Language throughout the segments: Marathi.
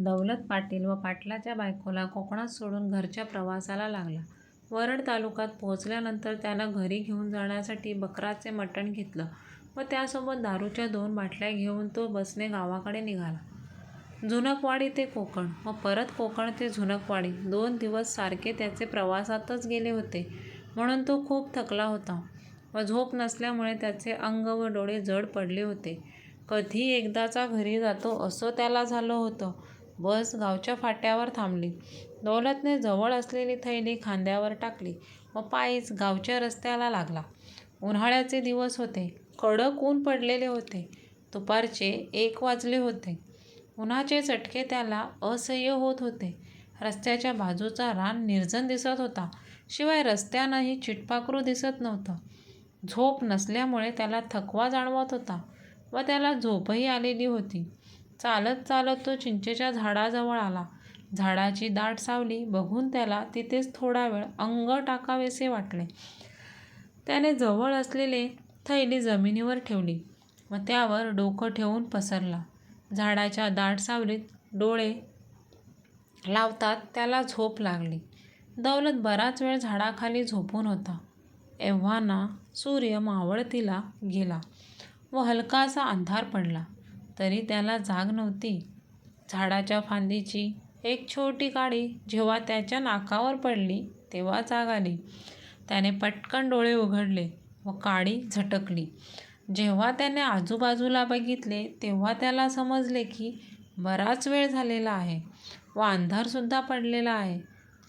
दौलत पाटील व पाटलाच्या बायकोला कोकणात सोडून घरच्या प्रवासाला लागला. वरड तालुक्यात पोहोचल्यानंतर त्यानं घरी घेऊन जाण्यासाठी बकराचे मटण घेतलं व त्यासोबत दारूच्या दोन बाटल्या घेऊन तो बसने गावाकडे निघाला. झुनकवाडी ते कोकण व परत कोकण ते झुनकवाडी दोन दिवस सारखे त्याचे प्रवासातच गेले होते म्हणून तो खूप थकला होता व झोप नसल्यामुळे त्याचे अंग व डोळे जड पडले होते. कधी एकदाचा घरी जातो असं त्याला झालं होतं. बस गावच्या फाट्यावर थांबली. दौलतने जवळ असलेली थैली खांद्यावर टाकली व पायीच गावच्या रस्त्याला लागला. उन्हाळ्याचे दिवस होते. कडक ऊन पडलेले होते. दुपारचे एक वाजले होते. उन्हाचे चटके त्याला असह्य होत होते. रस्त्याच्या बाजूचा रान निर्जन दिसत होता शिवाय रस्त्यानंही चिटपाखरू दिसत नव्हतं. झोप नसल्यामुळे त्याला थकवा जाणवत होता व त्याला झोपही आलेली होती. चालत चालत तो चिंचेच्या झाडाजवळ आला. झाडाची दाट सावली बघून त्याला तिथेच थोडा वेळ अंग टाकावेसे वाटले. त्याने जवळ असलेले थैली जमिनीवर ठेवली व त्यावर डोकं ठेवून पसरला. झाडाच्या दाट सावलीत डोळे लावतात त्याला झोप लागली. दौलत बराच वेळ झाडाखाली झोपून होता. एव्हाना सूर्य मावळतीला गेला व हलकासा अंधार पडला. तरी त्याला जाग नव्हती. झाडाच्या फांदीची एक छोटी काडी जेव्हा त्याच्या नाकावर पडली तेव्हा जाग आली. त्याने पटकन डोळे उघडले व काडी झटकली. जेव्हा त्याने आजूबाजूला बघितले तेव्हा त्याला समजले की बराच वेळ झालेला आहे व अंधारसुद्धा पडलेला आहे.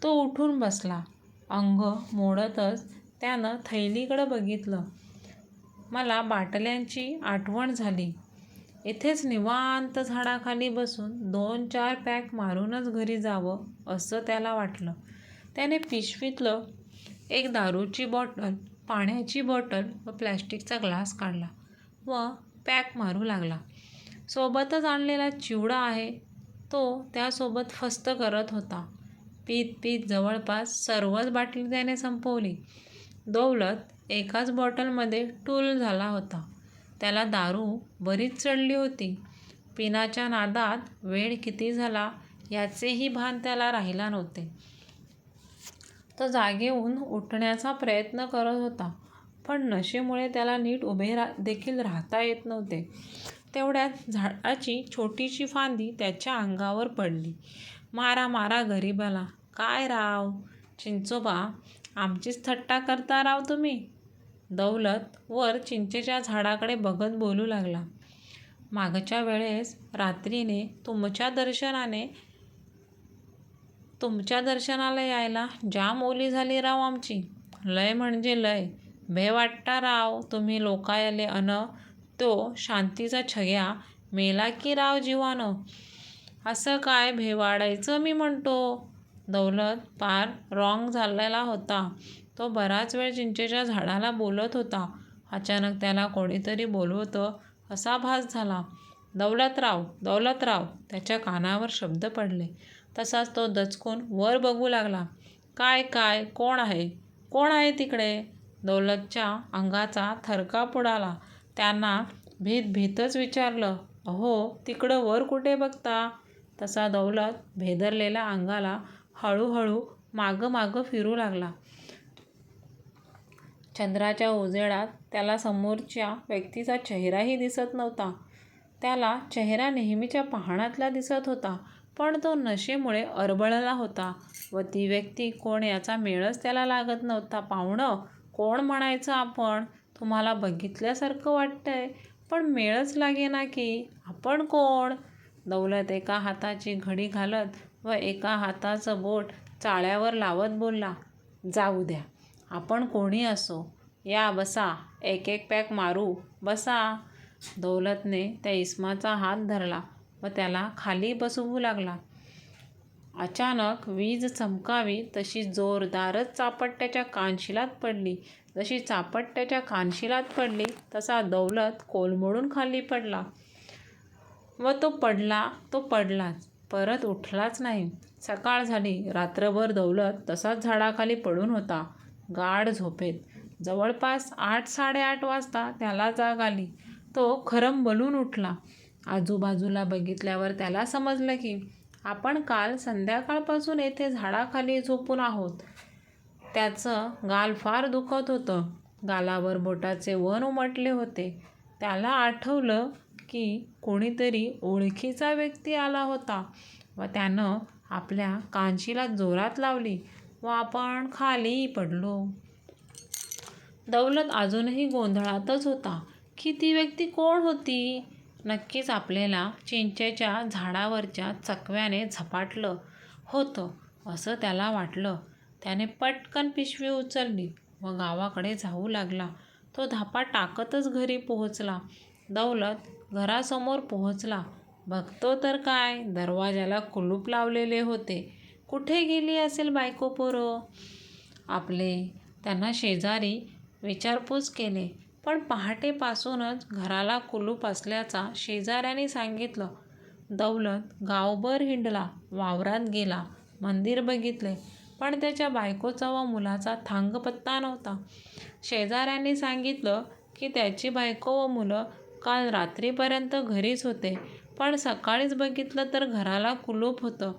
तो उठून बसला. अंग मोडतच त्यानं थैलीकडं बघितलं. मला बाटल्यांची आठवण झाली. इथेच निवांत झाडाखाली बसून दोन चार पॅक मारूनच घरी जावं असं त्याला वाटलं. त्याने पिशवीतलं एक दारूची बॉटल, पाण्याची बॉटल व प्लॅस्टिकचा ग्लास काढला व पॅक मारू लागला. सोबतच आणलेला चिवडा आहे तो त्यासोबत फस्त करत होता. पीत पीत जवळपास सर्वच बाटली त्याने संपवली. दौलत एकाच बॉटलमध्ये टूल झाला होता. त्याला दारू बरीच चढली होती. पिण्याच्या नादात वेळ किती झाला याचेही भान त्याला राहिला नव्हते. तो जागेहून उठण्याचा प्रयत्न करत होता पण नशेमुळे त्याला नीट उभे रा देखील राहता येत नव्हते. तेवढ्यात झाडाची छोटीशी फांदी त्याच्या अंगावर पडली. मारा मारा गरीबाला. काय राव चिंचोबा आमचीच थट्टा करता राव तुम्ही. दौलत वर चिंचेच्या झाडाकडे बघत बोलू लागला. मागच्या वेळेस रात्रीने तुमच्या दर्शनाने तुमच्या दर्शनाला यायला जाम ओली झाली राव आमची. लय म्हणजे लय. भे वाटता राव तुम्ही लोकायले अन तो शांतीचा छग्या मेला की राव जीवानं असं काय भेवाडायचं मी म्हणतो. दौलत पार रॉंग झालेला होता. तो बराच वेळ चिंचेच्या झाडाला बोलत होता. अचानक त्याला कोणीतरी बोलवतं असा भास झाला. दौलतराव दौलतराव त्याच्या कानावर शब्द पडले. तसाच तो दचकून वर बघू लागला. काय काय कोण आहे कोण आहे तिकडे. दौलतच्या अंगाचा थरकाप उडाला. त्यांना भीत भीतच विचारलं अहो तिकडं वर कुठे बघता. तसा दौलत भेदरलेल्या अंगाला हळूहळू मागं मागं फिरू लागला. चंद्राच्या उजेडात त्याला समोरच्या व्यक्तीचा चेहराही दिसत नव्हता. त्याला चेहरा नेहमीच्या पाहण्यातला दिसत होता पण तो नशेमुळे अरबळला होता व ती व्यक्ती कोण याचा मेळच त्याला लागत नव्हता. पाहुणं कोण म्हणायचं आपण. तुम्हाला बघितल्यासारखं वाटतंय पण मेळच लागेना की. आपण कोण. दौलत एका हाताची घडी घालत व एका हाताचं बोट चाळ्यावर लावत बोलला. जाऊ द्या आपण कोणी असो. या बसा एक एक पॅक मारू. बसा. दौलतने त्या इसमाचा हात धरला व त्याला खाली बसवू लागला. अचानक वीज चमकावी तशी जोरदारच चापट त्याच्या कानशिलात पडली. जशी चापट त्याच्या कानशिलात पडली तसा दौलत कोलमोडून खाली पडला व तो पडला तो पडलाच. परत उठलाच नाही. सकाळ झाली. रात्रभर दौलत तसाच झाडाखाली पडून होता गाढ झोपेत. जवळपास आठ साडेआठ वाजता त्याला जाग आली. तो खरमबलून उठला. आजूबाजूला बघितल्यावर त्याला समजलं की आपण काल संध्याकाळपासून येथे झाडाखाली झोपून आहोत त्याचं गाल फार दुखत होतं गालावर बोटाचे वन उमटले होते त्याला आठवलं की कोणीतरी ओळखीचा व्यक्ती आला होता व त्यानं आपल्या कांशीला जोरात लावली व आपण खालीही पडलो. दौलत अजूनही गोंधळातच होता. की ती व्यक्ती कोण होती? नक्कीच आपल्याला चिंचेच्या झाडावरच्या चकव्याने झपाटलं होतं असं त्याला वाटलं. त्याने पटकन पिशवी उचलली व गावाकडे जाऊ लागला. तो धापा टाकतच घरी पोहोचला. दौलत घरासमोर पोहोचला. बघतो तर काय? दरवाजाला कुलूप लावलेले होते. कुठे गेली असेल बायको पोरं? आपले. त्यांना शेजारी विचारपूस केले. पण पहाटेपासूनच घराला कुलूप असल्याचा शेजाऱ्याने सांगितलं. दौलत गावभर हिंडला वावरात गेला मंदिर बघितले. पण त्याच्या बायकोचा व मुलाचा थांगपत्ता नव्हता. शेजाऱ्यांनी सांगितलं की त्याची बायको व मुलं काल रात्रीपर्यंत घरीच होते. पण सकाळीच बघितलं तर घराला कुलूप होतं.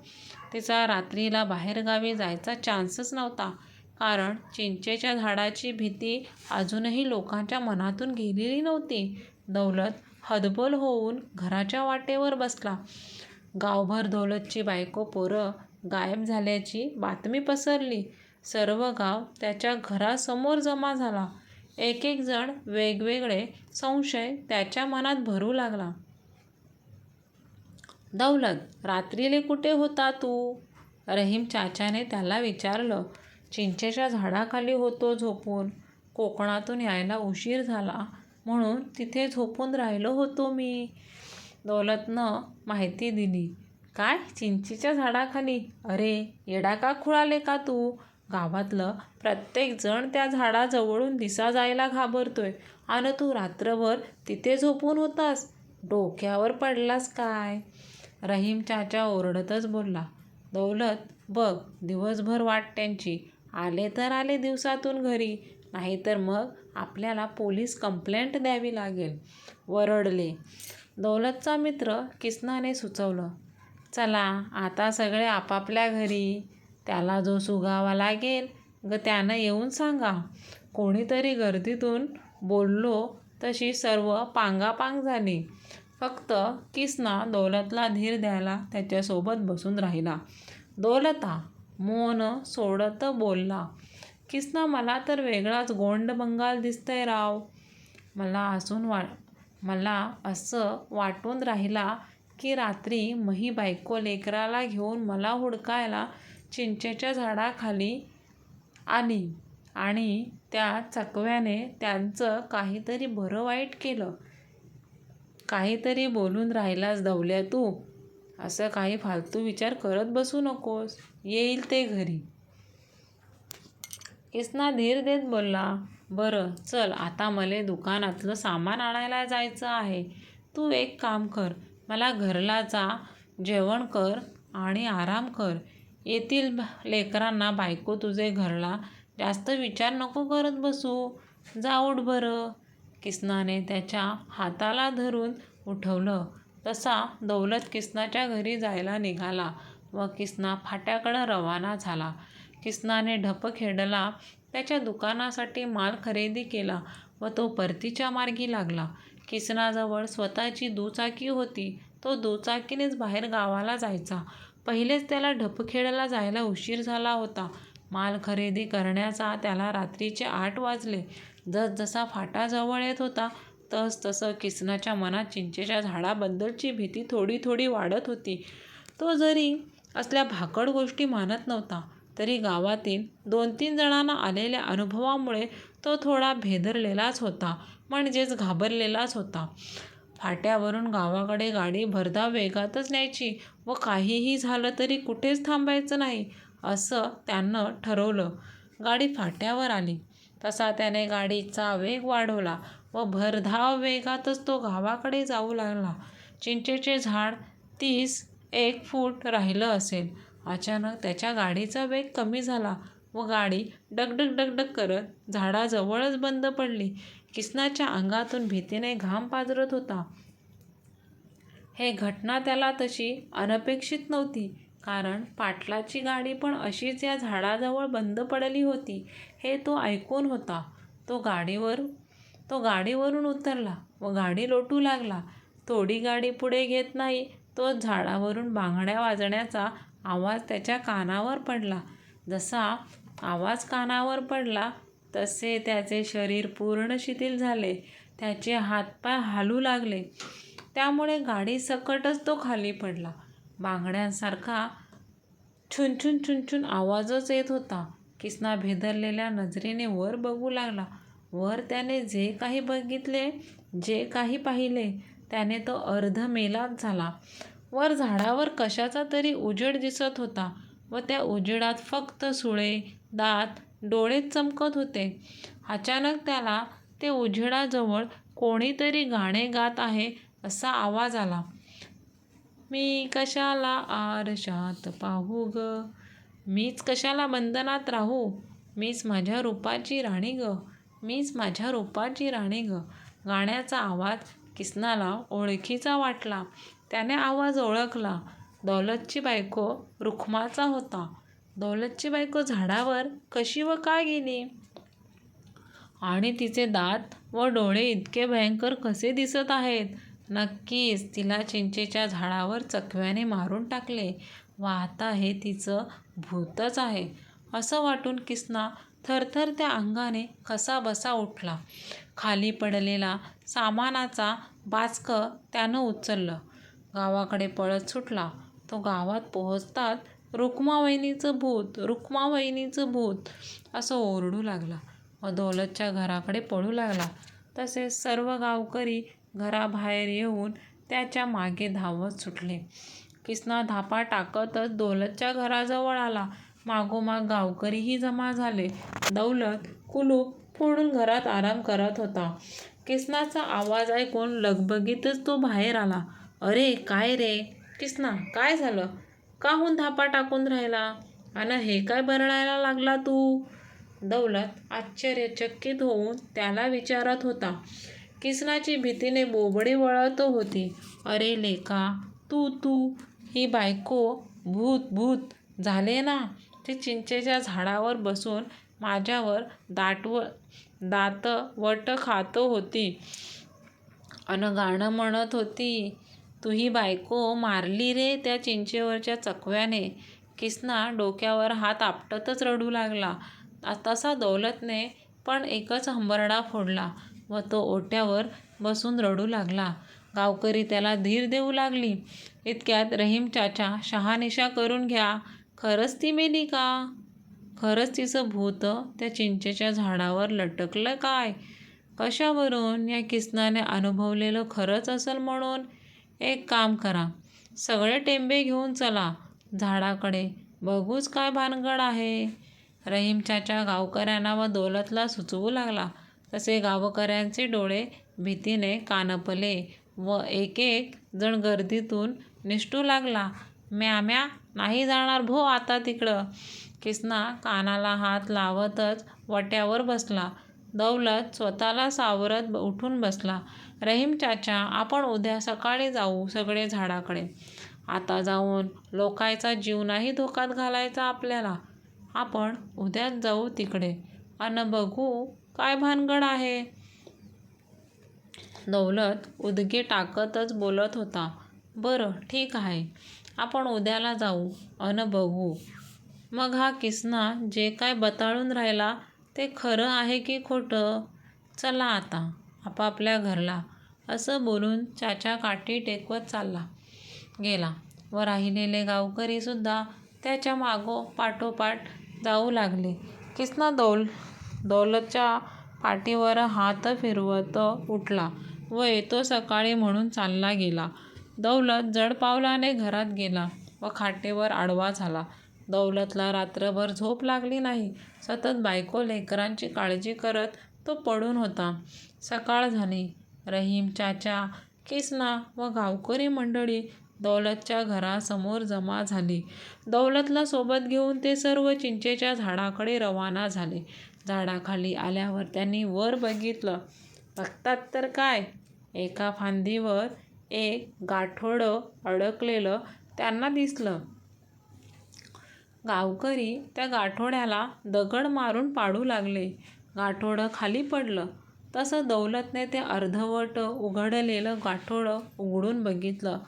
तिचा रात्रीला बाहेरगावी जायचा चान्सच नव्हता. कारण चिंचेच्या झाडाची भीती अजूनही लोकांच्या मनातून गेलेली नव्हती. दौलत हदबल होऊन घराच्या वाटेवर बसला. गावभर दौलतची बायको पोरं गायब झाल्याची बातमी पसरली. सर्व गाव त्याच्या घरासमोर जमा झाला. एक एक जण वेगवेगळे संशय त्याच्या मनात भरू लागला. दौलत. रात्रीले कुठे होता तू? रहीम चाच्याने त्याला विचारलं. चिंचेच्या झाडाखाली होतो झोपून. कोकणातून यायला उशीर झाला. म्हणून तिथे झोपून राहिलो होतो मी. दौलतनं माहिती दिली. काय? चिंचेच्या झाडाखाली? अरे येडा का खुळाले का तू? गावातलं प्रत्येक जण त्या झाडाजवळून दिसा जायला घाबरतोय. आणि तू रात्रभर तिथे झोपून होतास? डोक्यावर पडलास काय? रहीम चाचा ओरडतच बोलला दौलत बघ दिवसभर वाट त्यांची. आले तर आले दिवसातून घरी नाहीतर मग आपल्याला पोलीस कंप्लेंट द्यावी लागेल. वरडले. दौलतचा मित्र किसनाने सुचवलं चला आता सगळे आपापल्या घरी. त्याला जो सुगावा लागेल ग त्यानं येऊन सांगा. कोणीतरी गर्दीतून बोललो तशी सर्व पांगापांग झाली. फक्त किसना दौलतला धीर द्यायला त्याच्यासोबत बसून राहिला. दौलता मोन सोडत बोलला किसना मला तर वेगळाच गोंड बंगाल दिसतंय राव. मला असून वा मला असं वाटून राहिला की रात्री मही बायको लेकराला घेऊन मला हुडकायला चिंचेच्या झाडाखाली आली आणि त्या चकव्याने त्यांचं काहीतरी बरं वाईट केलं. काहीतरी बोलून राहिलास धवल्या तू? असं काही फालतू विचार करत बसू नकोस. येईल ते घरी. किसना धीर देत बोलला बरं चल आता मले दुकानातलं सामान आणायला जायचं आहे. तू एक काम कर मला घरला जा जेवण कर आणि आराम कर. येतील लेकरांना बायको तुझे घरला जास्त विचार नको करत बसू. जा उठ बरं. किसनाने त्याच्या हाताला धरून उठवलं. तसा दौलत किसनाच्या घरी जायला निघाला व किसना फाट्याकडं रवाना झाला. किसनाने ढप खेळला त्याच्या दुकानासाठी माल खरेदी केला व तो परतीच्या मार्गी लागला. किसनाजवळ स्वतःची दुचाकी होती. तो दुचाकीनेच बाहेर गावाला जायचा. पहिलेच त्याला ढपखेडला जायला उशीर झाला होता. माल खरेदी करण्याचा त्याला रात्रीचे आठ वाजले. जसजसा फाटा जवळ येत होता तस तसं किसनाच्या मनात चिंचेच्या झाडाबद्दलची भीती थोडी थोडी वाढत होती. तो जरी असल्या भाकड गोष्टी मानत नव्हता तरी गावातील दोन तीन जणांना आलेल्या अनुभवामुळे तो थोडा भेदरलेलाच होता म्हणजेच घाबरलेलाच होता. फाट्यावरून गावाकडे गाडी भरधाव वेगातच न्यायची व काहीही झालं तरी कुठेच थांबायचं नाही असं त्यानं ठरवलं. गाडी फाट्यावर आली. तसा त्याने गाडीचा वेग वाढवला व भरधाव वेगातच तो गावाकडे जाऊ लागला. चिंचेचे झाड तीस एक फूट राहिलं असेल. अचानक त्याच्या गाडीचा वेग कमी झाला व गाडी डगडग डगडग करत झाडाजवळच बंद पडली. किसनाच्या अंगातून भीतीने घाम पाजरत होता. हे घटना त्याला तशी अनपेक्षित नव्हती. कारण पाटलाची गाडी पण अशीच या झाडाजवळ बंद पडली होती हे तो ऐकून होता. तो गाडीवर तो गाडीवरून उतरला व गाडी लोटू लागला. थोडी गाडी पुढे घेत नाही तो झाडावरून बांगड्या वाजण्याचा आवाज त्याच्या कानावर पडला. जसा आवाज कानावर पडला तसे त्याचे शरीर पूर्ण शिथिल झाले. त्याचे हातपाय हालू लागले. त्यामुळे गाडी सकटच तो खाली पडला. बांगड्यांसारखा छुनछुन छुनछुन आवाजच येत होता. किसना भेदरलेल्या नजरेने वर बघू लागला. वर त्याने जे काही बघितले जे काही पाहिले त्याने तो अर्ध मेलाच झाला. वर झाडावर कशाचा तरी उजेड दिसत होता व त्या उजेडात फक्त सुळे दात डोळेच चमकत होते. अचानक त्याला ते उजेडाजवळ कोणीतरी गाणे गात आहे असा आवाज आला. मी कशाला आरशात पाहू ग? मीच कशाला बंधनात राहू? मीच माझ्या रूपाची राणी ग. मीच माझ्या रूपाची राणी ग. गाण्याचा आवाज किसनाला ओळखीचा वाटला. त्याने आवाज ओळखला. दौलतची बायको रुखमाचा होता. दौलतची बायको झाडावर कशी व का गेली? आणि तिचे दात व डोळे इतके भयंकर कसे दिसत आहेत? नक्कीच. तिला चिंचेच्या झाडावर चकव्याने मारून टाकले. व आता हे तिचं भूतच आहे. असं वाटून किसना थरथर त्या अंगाने कसाबसा उठला. खाली पडलेला सामानाचा बाचकं त्यानं उचललं. गावाकडे पळत सुटला. तो गावात पोहोचतात रुक्मावहिनीचं भूत रुक्मावहिनीचं भूत असं ओरडू लागला. व दौलतच्या घराकडे पळू लागला. तसेच सर्व गावकरी घराबाहेर येऊन त्याच्यामागे धावत सुटले. किसना धापा टाकतच दौलतच्या घराजवळ आला. मागोमाग गावकरीही जमा झाले. दौलत कुलूप फोडून घरात आराम करत होता. किसनाचा आवाज ऐकून लगबगीतच तो बाहेर आला. अरे काय रे? किसना काय झालं? काहून धापा टाकून राहिला? आणि हे काय बरळायला लागला तू? दौलत आश्चर्यचकित होऊन त्याला विचारत होता. किसनाची भीतीने बोबडी वळत होती. अरे लेका तू तू ही बायको भूत भूत झाले ना ते चिंचेच्या झाडावर बसून माझ्यावर दाटव दात वट खात होती. अन गाणं म्हणत होती तू ही बायको मारली रे त्या चिंचेवरच्या चकव्याने किसना डोक्यावर हात आपटतच रडू लागला. तसा दौलतने पण एकच हंबरडा फोडला. व तो ओट्यावर बसून रडू लागला. गावकरी त्याला धीर देऊ लागली. इतक्यात रहीम चाचा शहानिशा करून घ्या. खरंच ती मेली का? खरंच तिचं भूत त्या चिंचेच्या झाडावर लटकलं काय? कशावरून? या किसनाने अनुभवलेलं खरंच असेल म्हणून? एक काम करा. सगळे टेंबे घेऊन चला. झाडाकडे बघूच काय भानगड आहे. रहीम चाचा गावकऱ्यांना व दौलतला सुचवू लागला. तसे गावकऱ्यांचे डोळे भीतीने कानपले व एक एक जण गर्दीतून निष्ठू लागला म्या म्या नाही जाणार भो आता तिकडं. किसना कानाला हात लावतच वट्यावर बसला. दौलत स्वतःला सावरत उठून बसला. रहीम चाचा आपण उद्या सकाळी जाऊ सगळे झाडाकडे. आता जाऊन लोकायचा जीव नाही धोक्यात घालायचा आपल्याला. आपण उद्याच जाऊ तिकडे. अन बघू काय भानगड आहे? दौलत उदगे टाकतच बोलत होता. बरं ठीक आहे. आपण उद्याला जाऊ अन बघू. मग हा किसना जे काय बताळून राहिला ते खरं आहे की खोटं? चला आता आपापल्या घरला. असं बोलून चाचा काठी टेकवत चालला. गेला. व राहिलेले गावकरीसुद्धा त्याच्या मागो पाठोपाठ जाऊ लागले. किसना दौल दौलतच्या पाठीवर हात फिरवत उठला व येतो सकाळी म्हणून चालला गेला. दौलत जड पावलाने घरात गेला व खाटेवर आडवा झाला. दौलतला रात्रभर झोप लागली नाही. सतत बायको लेकरांची काळजी करत तो पडून होता. सकाळ झाली. रहीम चाचा किसना व गावकरी मंडळी दौलतच्या घरासमोर जमा झाली दौलतला सोबत घेऊन ते सर्व चिंचेच्या झाडाकडे रवाना झाले झाडाखाली आल्यावर त्यांनी वर बघितलं बघतात तर काय एका फांदीवर एक गाठोडं अडकलेलं त्यांना दिसलं. गावकरी त्या गाठोड्याला दगड मारून पाडू लागले. गाठोडं खाली पडलं. तसं दौलतने ते अर्धवट उघडलेलं गाठोडं उघडून बघितलं.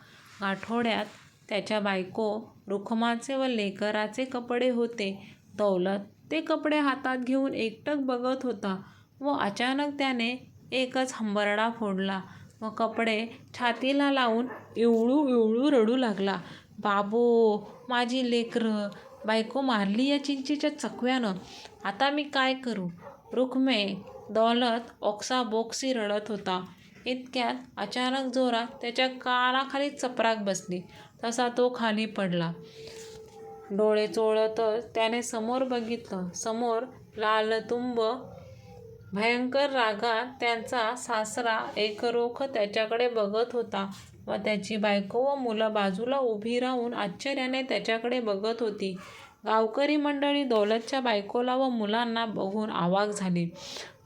आठवड्यात त्याच्या बायको रुखमाचे व लेकराचे कपडे होते. दौलत ते कपडे हातात घेऊन एकटक बघत होता व अचानक त्याने एकच हंबरडा फोडला व कपडे छातीला लावून इवळू इवळू रडू लागला. बाबो, माझी लेकरं! बायको मारली या चिंचेच्या चकव्यानं. आता मी काय करू? रुखमे, दौलत ओक्साबोक्शी रडत होता. इतक्यात अचानक जोरात त्याच्या कानाखाली चपराक बसली. तसा तो खाली पडला. डोळे चोळतच त्याने समोर बघितलं. समोर लालतुंब भयंकर रागात त्यांचा सासरा एकरोख त्याच्याकडे बघत होता व त्याची बायको व मुलं बाजूला उभी राहून आश्चर्याने त्याच्याकडे बघत होती. गावकरी मंडळी दौलतच्या बायकोला व मुलांना बघून अवाक झाली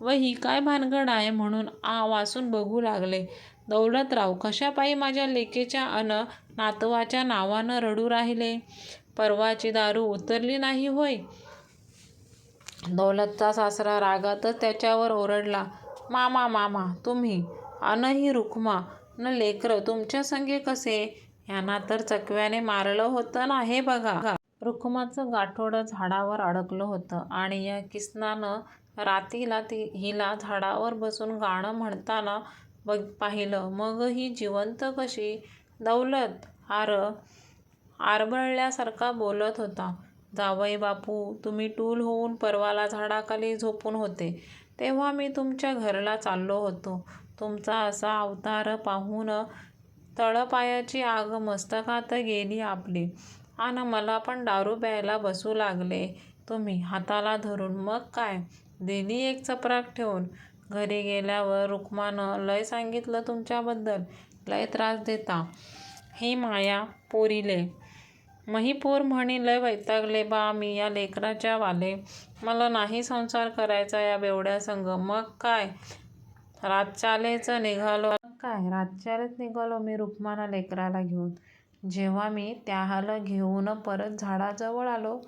व ही काय भानगड आहे म्हणून आ वासून बघू लागले. दौलतराव कशापायी माझ्या लेकीच्या अन नातवाच्या नावानं रडू राहिले? परवाची दारू उतरली नाही होय? दौलतचा सासरा रागातच त्याच्यावर ओरडला. मामा मामा तुम्ही, अन ही रुखमा न लेकरं तुमच्यासंगे कसे? ह्यांना तर चकव्याने मारलं होतं ना हे बघा. रुखमाचं गाठोडं झाडावर अडकलं होतं आणि या किसनानं रातीला ती हिला झाडावर बसून गाणं म्हणताना बघ पाहिलं. मग ही जिवंत कशी? दौलत आरबळल्यासारखा बोलत होता. जावई बापू तुम्ही टूल होऊन परवाला झाडाखाली झोपून होते तेव्हा मी तुमच्या घरला चाललो होतो. तुमचा असा अवतार पाहून तळपायाची आग मस्तकात गेली आपली अन मला पण दारू प्यायला बसू लागले तुम्ही हाताला धरून. मग काय, दिली एक चपराक ठेवून. घरी गेल्यावर रुखमानं लय सांगितलं तुमच्याबद्दल. लय त्रास देता ही माया पोरीले. मही म्हणे म्हणी लय वैतागले बा मी या लेकराच्या वाले. मला नाही संसार करायचा या बेवड्यासंग. मग काय रातच्यालेच निघालो मी रुखमाना लेकराला घेऊन. जेव्हा मी त्याहलं घेऊन परत झाडाजवळ आलो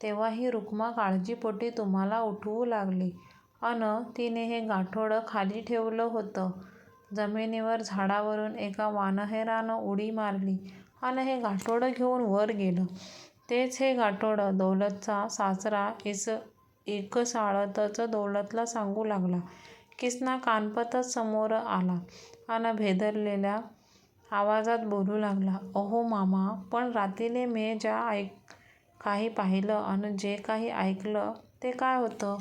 तेव्हा ही रुक्मा काळजीपोटी तुम्हाला उठवू लागली अन तिने हे गाठोडं खाली ठेवलं होतं जमिनीवर. झाडावरून एका वानहेरानं उडी मारली अन हे गाठोडं घेऊन वर गेलं. तेच हे गाठोडं. दौलतचा सासरा एकसाळतच दौलतला सांगू लागला. किसना कानपतच समोर आला अन भेदरलेल्या आवाजात बोलू लागला. अहो मामा, पण रातीले म्ये ज्या काही पाहिलं अन जे काही ऐकलं ते काय होतं?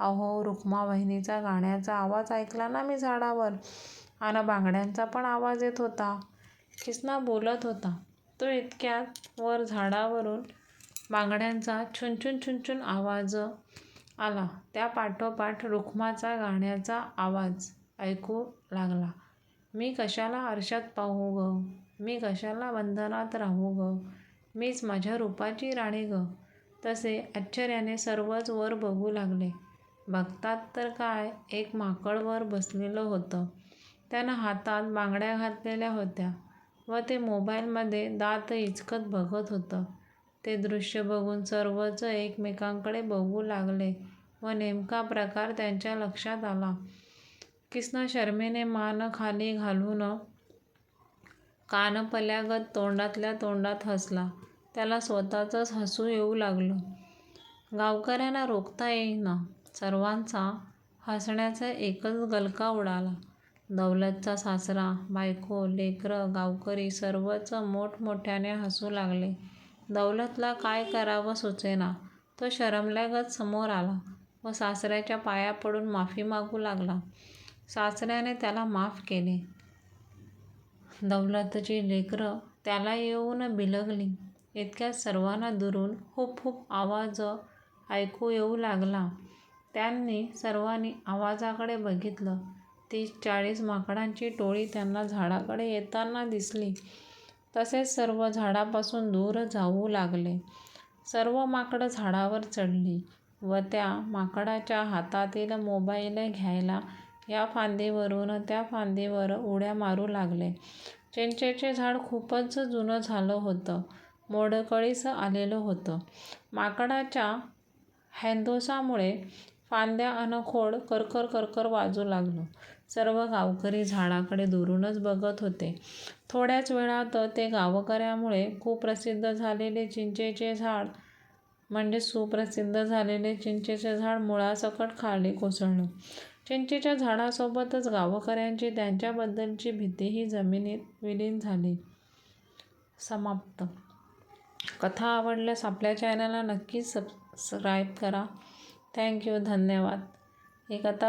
अहो, रुक्मा वहिनीचा गाण्याचा आवाज ऐकला ना मी झाडावर अन बांगड्यांचा पण आवाज येत होता. किसना बोलत होता तो इतक्यात वर झाडावरून बांगड्यांचा छुनछुन छुनछुन आवाज आला. त्यापाठोपाठ रुखमाचा गाण्याचा आवाज ऐकू लागला. मी कशाला आरशात पाहू गं? मी कशाला बंधनात राहू गं? मीच माझ्या रूपाची राणी गं? तसे आश्चर्याने सर्वच वर बघू लागले. बघतात तर काय, एक माकड वर बसलेलं होतं. त्यानं हातात बांगड्या घातलेल्या होत्या व ते मोबाईलमध्ये दात इचकत बघत होतं. ते दृश्य बघून सर्वच एकमेकांकडे बघू लागले व नेमका प्रकार त्यांच्या लक्षात आला. किसना शरमेने मान खाली घालून कानपल्यागत तोंडातल्या तोंडात हसला. त्याला स्वतःचंच हसू येऊ लागलं. गावकऱ्यांना रोखता येईना. सर्वांचा हसण्याचा एकच गलका उडाला. दौलतचा सासरा, बायको, लेकरं, गावकरी सर्वच मोठमोठ्याने हसू लागले. दौलतला काय करावं सुचेना. तो शरमल्यागत समोर आला व सासऱ्याच्या पाया पडून माफी मागू लागला. सासऱ्याने त्याला माफ केले. दौलतची लेकरं त्याला येऊन बिलगली. इतक्या सर्वांना दुरून खूप खूप आवाज ऐकू येऊ लागला. त्यांनी सर्वांनी आवाजाकडे बघितलं. तीस-चाळीस माकडांची टोळी त्यांना झाडाकडे येताना दिसली. तसेच सर्व झाडापासून दूर जाऊ लागले. सर्व माकडं झाडावर चढली व त्या माकडाच्या हातातील मोबाईल घ्यायला या फांदीवरून त्या फांदीवर उड्या मारू लागले. चिंचेचे झाड खूपच जुनं झालं होतं. मोडकळीस आलेलं होतं. माकडाच्या हँदोसामुळे फांद्या अन खोड करकर करकर वाजू लागलं. सर्व गावकरी झाडाकडे दुरूनच बघत होते. थोड्याच वेळात ते गावकऱ्यांमुळे कुप्रसिद्ध झालेले चिंचेचे झाड म्हणजे सुप्रसिद्ध झालेले चिंचेचे झाड मुळासकट खाली कोसळलं. चिंचेच्या झाडासोबतच गावकऱ्यांची त्यांच्याबद्दलची भीतीही जमिनीत विलीन झाली. समाप्त. कथा आवडल्यास आपल्या चॅनलला नक्की सबस्क्राईब करा. थँक्यू धन्यवाद. ही कथा